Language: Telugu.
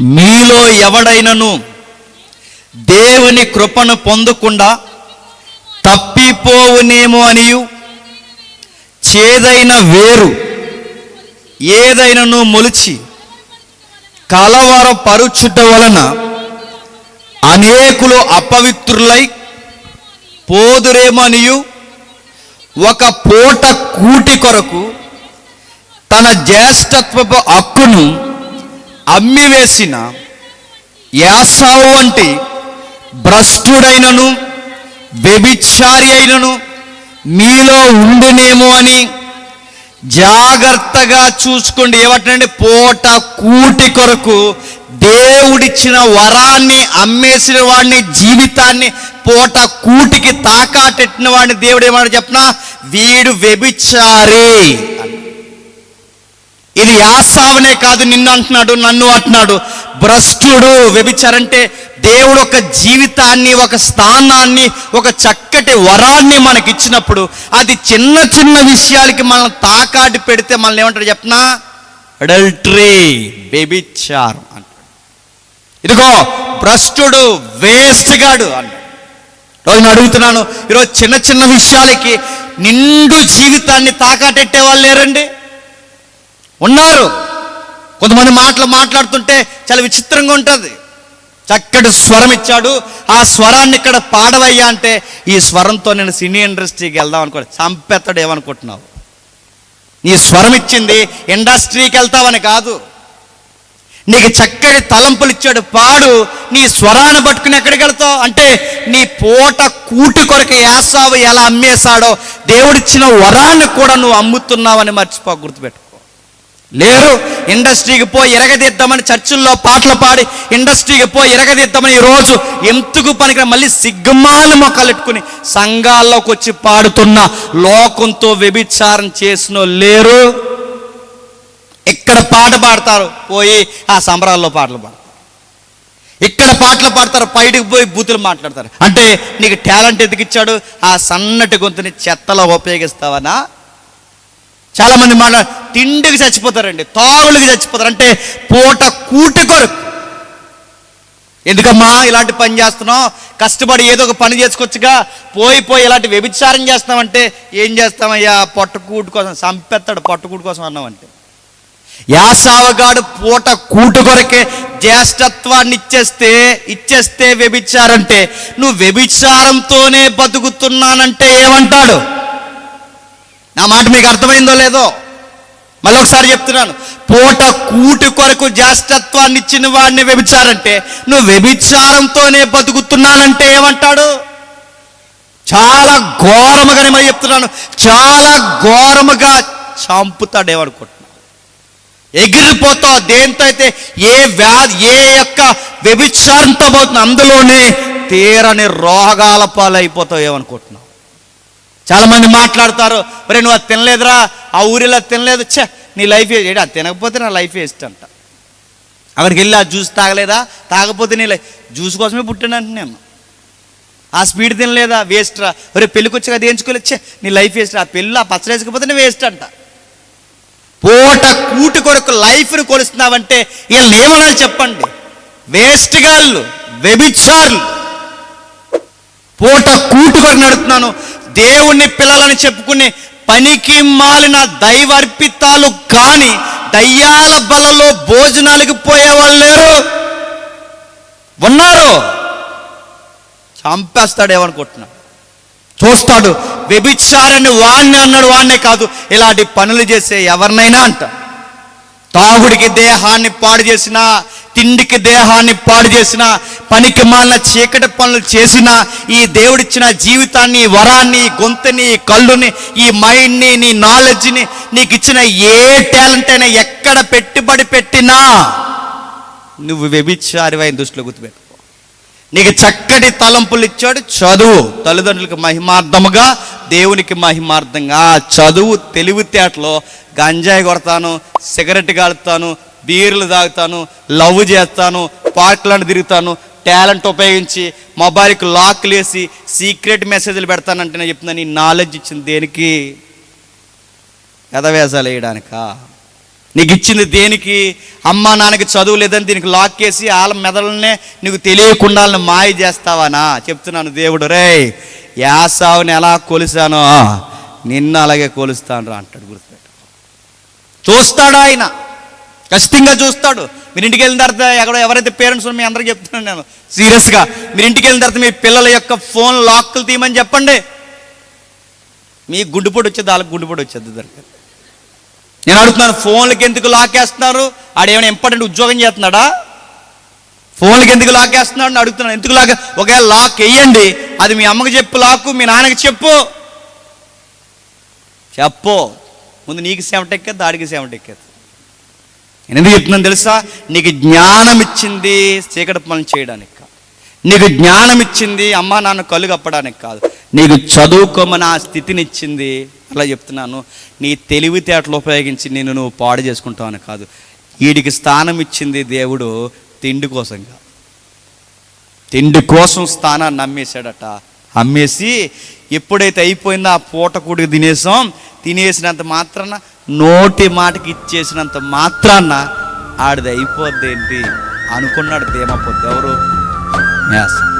మీలో ఎవడైనను దేవుని కృపను పొందకుండా తప్పిపోవునేమో అనియు. చేదైన వేరు ఏదైనను మొలిచి కలవరపరుచుట వలన అనేకులు అపవిత్రులై పోదురేమనియు. ఒక పూట కూటి కొరకు తన జ్యేష్ఠత్వపు హక్కును అమ్మివేసిన యాసావు వంటి భ్రష్టుడైనను వ్యభిచారి అయినను మీలో ఉండునేమో అని జాగ్రత్తగా చూసుకోండి. ఏమంటే పూట కూటి కొరకు దేవుడిచ్చిన వరాన్ని అమ్మేసిన వాడిని జీవితాన్ని పూట కూటికి తాకాటెట్టిన వాడిని దేవుడు ఏమన్నా చెప్పిన వీడు వ్యభిచారి. ఇది యాసావనే కాదు నిన్ను అంటున్నాడు నన్ను అంటున్నాడు. భ్రష్టుడు వ్యభిచారంటే దేవుడు ఒక జీవితాన్ని ఒక స్థానాన్ని ఒక చక్కటి వరాన్ని మనకి ఇచ్చినప్పుడు అది చిన్న చిన్న విషయాలకి మనం తాకాటి పెడితే మనల్ని ఏమంటారు చెప్పనా? అడల్టరీ వ్యభిచారం అంటాడు. ఇదిగో భ్రష్టుడు వేస్ట్ గాడు అంటాడు. రోజు అడుగుతున్నాను ఈరోజు చిన్న చిన్న విషయాలకి నిండు జీవితాన్ని తాకాటెట్టే వాళ్ళు లేరండి. ఉన్నారు. కొంతమంది మాటలు మాట్లాడుతుంటే చాలా విచిత్రంగా ఉంటుంది. చక్కటి స్వరం ఇచ్చాడు. ఆ స్వరాన్ని ఇక్కడ పాడవయ్యా అంటే ఈ స్వరంతో నేను సినీ ఇండస్ట్రీకి వెళ్దాం అనుకో చంపెత్తడు ఏమనుకుంటున్నావు? నీ స్వరం ఇచ్చింది ఇండస్ట్రీకి వెళ్తావని కాదు. నీకు చక్కటి తలంపులు ఇచ్చాడు. పాడు. నీ స్వరాన్ని పట్టుకుని ఎక్కడికి వెళ్తావు? అంటే నీ పూట కూటి కొరకు యాసావు ఎలా అమ్మేశాడో దేవుడిచ్చిన వరాన్ని కూడా నువ్వు అమ్ముతున్నావని మర్చిపో గుర్తుపెట్టు. లేరు. ఇండస్ట్రీకి పోయి ఎరగదిద్దామని చర్చిల్లో పాటలు పాడి ఇండస్ట్రీకి పోయి ఎరగదిద్దామని ఈరోజు రోజు పనికి మళ్ళీ సిగ్గుమాలి మొక్కలెట్టుకుని సంఘాల్లోకి వచ్చి పాడుతున్న లోకంతో వ్యభిచారం చేసిన లేరు. ఇక్కడ పాట పాడతారు పోయి ఆ సంబరాల్లో పాటలు పాడతారు. ఇక్కడ పాటలు పాడతారు బయటకు పోయి బూతులు మాట్లాడతారు. అంటే నీకు టాలెంట్ ఎందుకు ఇచ్చాడు? ఆ సన్నటి గొంతుని చెత్తలో ఉపయోగిస్తావనా? చాలా మంది మాట్లా తిండికి చచ్చిపోతారండి తాగులకి చచ్చిపోతారు. అంటే పూట కూటి కొరకు. ఎందుకమ్మా ఇలాంటి పని చేస్తున్నావు? కష్టపడి ఏదో ఒక పని చేసుకోవచ్చుగా. పోయి పోయి ఇలాంటి వ్యభిచారం చేస్తామంటే ఏం చేస్తామయ్యా పొట్టకూటు కోసం సంపెత్తాడు పొట్టకూటి కోసం అన్నామంటే యాసావగాడు పూట కూటు కొరకే జ్యేష్ఠత్వాన్ని ఇచ్చేస్తే ఇచ్చేస్తే వ్యభిచారంటే నువ్వు వ్యభిచారంతోనే బతుకుతున్నానంటే ఏమంటాడు? నా మాట మీకు అర్థమైందో లేదో మళ్ళీ ఒకసారి చెప్తున్నాను. పూట కూటి కొరకు జ్యేష్ఠత్వాన్ని ఇచ్చిన వాడిని వ్యభిచారంటే నువ్వు వ్యభిచారంతోనే బతుకుతున్నానంటే ఏమంటాడు? చాలా ఘోరముగా నేను మరి చెప్తున్నాను. చాలా ఘోరముగా చంపుతాడు ఏమనుకుంటున్నాను ఎగిరిపోతావు దేంతో అయితే ఏ వ్యాధి ఏ యొక్క వ్యభిచారంతో పోతుంది అందులోనే తీరని రోగాల పాలైపోతావు ఏమనుకుంటున్నావు చాలా మంది మాట్లాడతారు ఒరే నువ్వు అది తినలేదురా ఆ ఊరిలో తినలేదు. ఛే నీ లైఫ్ ఏడు అది తినకపోతే నా లైఫ్ వేస్ట్ అంట. అక్కడికి వెళ్ళి ఆ జ్యూస్ తాగలేదా? తాగపోతే నీ లైఫ్ జ్యూస్ కోసమే పుట్టినట్టు నేను. ఆ స్పీడ్ తినలేదా? వేస్ట్ రా. ఒరే పెళ్ళికి వచ్చి అది ఎంచుకోలేచ్చే నీ లైఫ్ వేస్ట్ ఆ పెళ్ళి ఆ పచ్చడేసుకపోతే వేస్ట్ అంట. పూట కూటి కొరకు లైఫ్ని కొలుస్తున్నావంటే వీళ్ళని ఏమనాలి చెప్పండి. వేస్ట్ గాళ్ళు వ్యభిచారులు పూట కూటి కొరకు నడుపుతున్నాను. దేవుణ్ణి పిల్లలని చెప్పుకుని పనికి మాలిన దైవర్పితాలు కాని దయ్యాల బలలో భోజనాలకు పోయేవాళ్ళు లేరు. ఉన్నారు. చంపేస్తాడేమనుకుంటున్నాడు చూస్తాడు వ్యభిచారని వాణ్ణి అన్నాడు వాణ్ణే కాదు ఇలాంటి పనులు చేసే ఎవరినైనా అంట. తాగుడికి దేహాన్ని పాడు చేసిన తిండికి దేహాన్ని పాడు చేసిన పనికి మాలిన చీకటి పనులు చేసిన ఈ దేవుడిచ్చిన జీవితాన్ని వరాన్ని గొంతుని కళ్ళుని ఈ మైండ్ని నీ నాలెడ్జ్ని నీకు ఇచ్చిన ఏ టాలెంట్ అయినా ఎక్కడ పెట్టుబడి పెట్టినా నువ్వు వ్యభిచారివైన దృష్టిలో గుర్తుపెట్టుకో. నీకు చక్కటి తలంపులు ఇచ్చాడు చదువు. తల్లిదండ్రులకు మహిమార్థముగా దేవునికి మహిమార్థంగా చదువు తెలివితేటలో గంజాయి కొడతాను సిగరెట్ కాలుతాను బీర్లు తాగుతాను లవ్ చేస్తాను పార్కులను తిరుగుతాను టాలెంట్ ఉపయోగించి మొబైల్కి లాక్లు వేసి సీక్రెట్ మెసేజ్లు పెడతానంటే నేను చెప్తున్నా నీ నాలెడ్జ్ ఇచ్చింది దేనికి? ఎదవేసాలు వేయడానికా? నీకు ఇచ్చింది దేనికి? అమ్మా నాన్నకి చదువు లేదని దీనికి లాక్ చేసి వాళ్ళ మెదడులనే నీకు తెలియకుండా వాళ్ళని మాయ చేస్తావానా? చెప్తున్నాను దేవుడు రే యాసావుని ఎలా కొలిసానో? నిన్ను అలాగే కొలుస్తాను రా అంటాడు గుర్తుపెట్టు చూస్తాడు ఆయన. ఖచ్చితంగా చూస్తాడు. మీరు ఇంటికి వెళ్ళిన తర్వాత ఎక్కడో ఎవరైతే పేరెంట్స్ మీ అందరికీ చెప్తున్నాను నేను. సీరియస్గా మీరు ఇంటికి వెళ్ళిన తర్వాత మీ పిల్లల యొక్క ఫోన్ లాక్లు తీయమని చెప్పండి. మీ గుండుపొడి వచ్చేది వాళ్ళకి గుండుపొడి వచ్చేది ఇద్దరికి నేను అడుగుతున్నాను ఫోన్లకి ఎందుకు లాకేస్తున్నారు ఆడేమైనా ఇంపార్టెంట్ ఉద్యోగం చేస్తున్నాడా? ఫోన్లకి ఎందుకు లాకేస్తున్నాడు అని అడుగుతున్నాను. ఎందుకు లాక్ ఒకవేళ లాక్ వేయండి. అది మీ అమ్మకి చెప్పు లాక్కు మీ నాన్నకి చెప్పు. చెప్పు. ముందు నీకు సెవటెక్కేది దాడికి సెవటెక్కేది నేను ఎందుకు చెప్తున్నాను తెలుసా? నీకు జ్ఞానం ఇచ్చింది చీకటి పనులు చేయడానికి కాదు. నీకు జ్ఞానం ఇచ్చింది అమ్మా నాన్న కళ్ళు కప్పడానికి కాదు. నీకు చదువుకోమని ఆ స్థితిని ఇచ్చింది. అలా చెప్తున్నాను. నీ తెలివితేటలు ఉపయోగించి నేను నువ్వు పాడు చేసుకుంటావని కాదు. వీడికి స్థానం ఇచ్చింది దేవుడు తిండి కోసం తిండి కోసం స్థానాన్ని నమ్మేశాడట. అమ్మేసి ఎప్పుడైతే అయిపోయిందో ఆ పూటకూడికి తినేసాం. తినేసినంత మాత్రాన నోటి మాటకి ఇచ్చేసినంత మాత్రాన ఆడిది అయిపోద్ది ఏంటి? అనుకున్నాడు తేమపోద్ది ఎవరు యాసం.